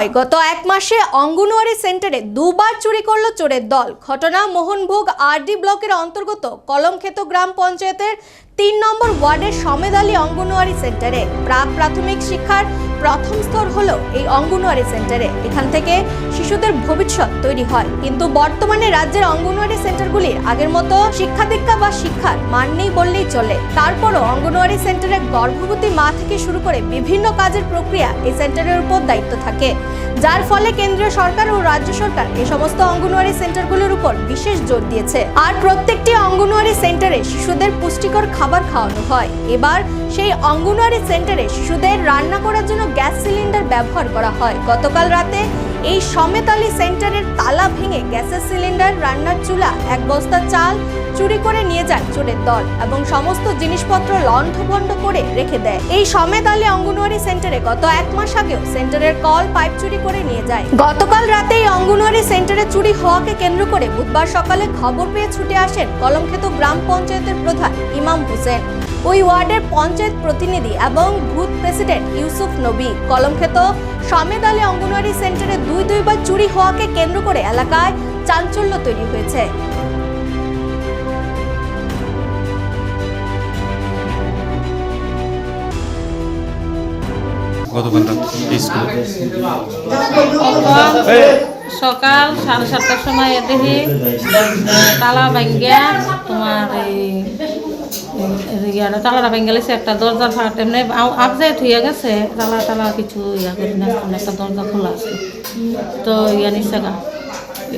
হয়। গত এক মাসে অঙ্গনওয়াড়ি সেন্টারে দুবার চুরি করল চোরের দল। ঘটনা মোহনভোগ আরডি ব্লকের অন্তর্গত কলমক্ষেত গ্রাম পঞ্চায়েতের তিন নম্বর ওয়ার্ডের সমেদ আলী অঙ্গনওয়াড়ি সেন্টারে। প্রাক প্রাথমিক শিক্ষার প্রথম স্তর হলো এই অঙ্গনওয়াড়ি সেন্টারে। এখান থেকে শিশুদের ভবিষ্যৎ তৈরি হয়। কিন্তু বর্তমানে রাজ্যের অঙ্গনওয়াড়ি সেন্টারগুলির আগের মতো শিক্ষা দীক্ষা বা শিক্ষার মান নেই বললেই চলে। তারপরও অঙ্গনওয়াড়ি সেন্টারে গর্ভবতী মা থেকে শুরু করে বিভিন্ন কাজের প্রক্রিয়া এই সেন্টারের উপর দায়িত্ব থাকে। যার ফলে কেন্দ্রীয় সরকার ও রাজ্য সরকার এই সমস্ত অঙ্গনওয়াড়ি সেন্টারগুলোর উপর বিশেষ জোর দিয়েছে। আর প্রত্যেকটি অঙ্গনওয়াড়ি সেন্টারে শিশুদের পুষ্টিকর খাবার খাওয়ানো হয়। এবার সেই অঙ্গনওয়াড়ি সেন্টারে শিশুদের রান্না করার জন্য গ্যাস সিলিন্ডার ব্যবহার করা হয়। গতকাল রাতে এই সমেতালি সেন্টারের তালা ভেঙে গ্যাসের সিলিন্ডার, রান্নার চুলা, এক বস্তা চাল চুরি করে নিয়ে যায় চোরের দল এবং সমস্ত জিনিসপত্র লণ্ঠভণ্ড করে রেখে দেয়। এই সমেত আলী অঙ্গনওয়াড়ি সেন্টারে গত এক মাস আগেও সেন্টারের কল, পাইপ চুরি করে নিয়ে যায়। গতকাল রাতে এই অঙ্গনওয়াড়ি সেন্টারে চুরি হওয়াকে কেন্দ্র করে বুধবার সকালে খবর পেয়ে ছুটে আসেন কলমক্ষেত গ্রাম পঞ্চায়েতের প্রধান ইমাম হোসেন। ওই ওয়ার্ডের পঞ্চায়েত প্রতিনিধি এবং ভূত প্রেসিডেন্ট ইউসুফ নবী। কলমক্ষেত সমেদ আলী অঙ্গনওয়াড়ি সেন্টারে দুই দুইবার চুরি হওয়াকে কেন্দ্র করে এলাকায় চাঞ্চল্য তৈরি হয়েছে। গতকাল স্কুলে। সকাল সাড়ে সাতটার সময় দেখি তালা ভাঙ্গিয়া তোমার এই এই ইয়াটা তালাটা ভেঙে গেছে একটা দরজার ফাঁকা এমনি আপজে থুয়ে গেছে, তালা টালা কিছু ইয়া করি না একটা দরজা খোলা আছে। তো ইয়া নিচ্ছে গা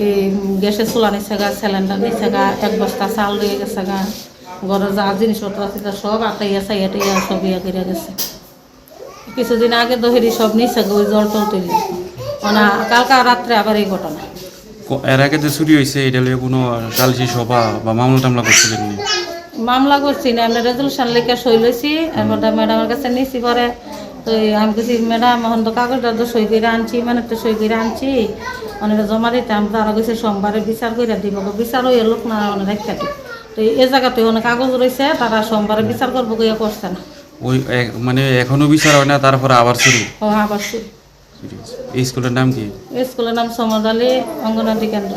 এই গ্যাসের চুলা নিচ্ছে গা, সিলিন্ডার নিচ্ছে গা, এক বস্তা চাল দিয়ে গেছে গা ঘরের যা জিনিসপত্র আছে তা সব আটাইয়া চাইয়া টাইয়া সব ইয়া করে গেছে। কিছুদিন আগে দহেরি সব নিচ্ছে গা, ওই জল টল তুলি মানে কালকা রাত্রে আবার এই ঘটনা। এর আগে যে চুরি হয়েছে এটা লিয়ে কোনো সালিশি সভা বা মামলা টামলা করছিলেন? মামলা করছি না আমরা রেজলিউশন লিখে সই লইছি এরপর ম্যাডামের কাছে নিছি পরে তো আমি বলছি ম্যাডাম এখন তো কাগজটা তো সই করে আনছি মানে তো সই করে আনছি অনেকটা জমা দিতে আমি তারা গেছে সোমবারে বিচার করে দিব। বিচার হয়ে লোক না অনেক রেখে তো এই জায়গাতে অনেক কাগজ রয়েছে তারা সোমবারে বিচার করব গিয়ে করছে না। ওই মানে এখনও বিচার হয় না তারপরে আবার চুরি ও আবার শুরু। চুরি এই স্কুলের নাম কি? এই স্কুলের নাম সমদালি অঙ্গনাদি কেন্দ্র।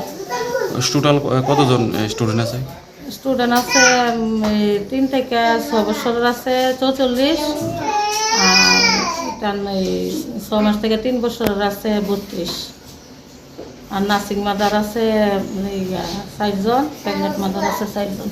টোটাল কতজন স্টুডেন্ট আছে? স্টুডেন্ট আছে তিন থেকে ছ বছরের আছে, চৌচল্লিশ। আর এই ছ মাস থেকে তিন বছরের আছে, বত্রিশ। আর নার্সিং মাদার আছে চারজন প্রেগনেন্ট মাদার আছে চারজন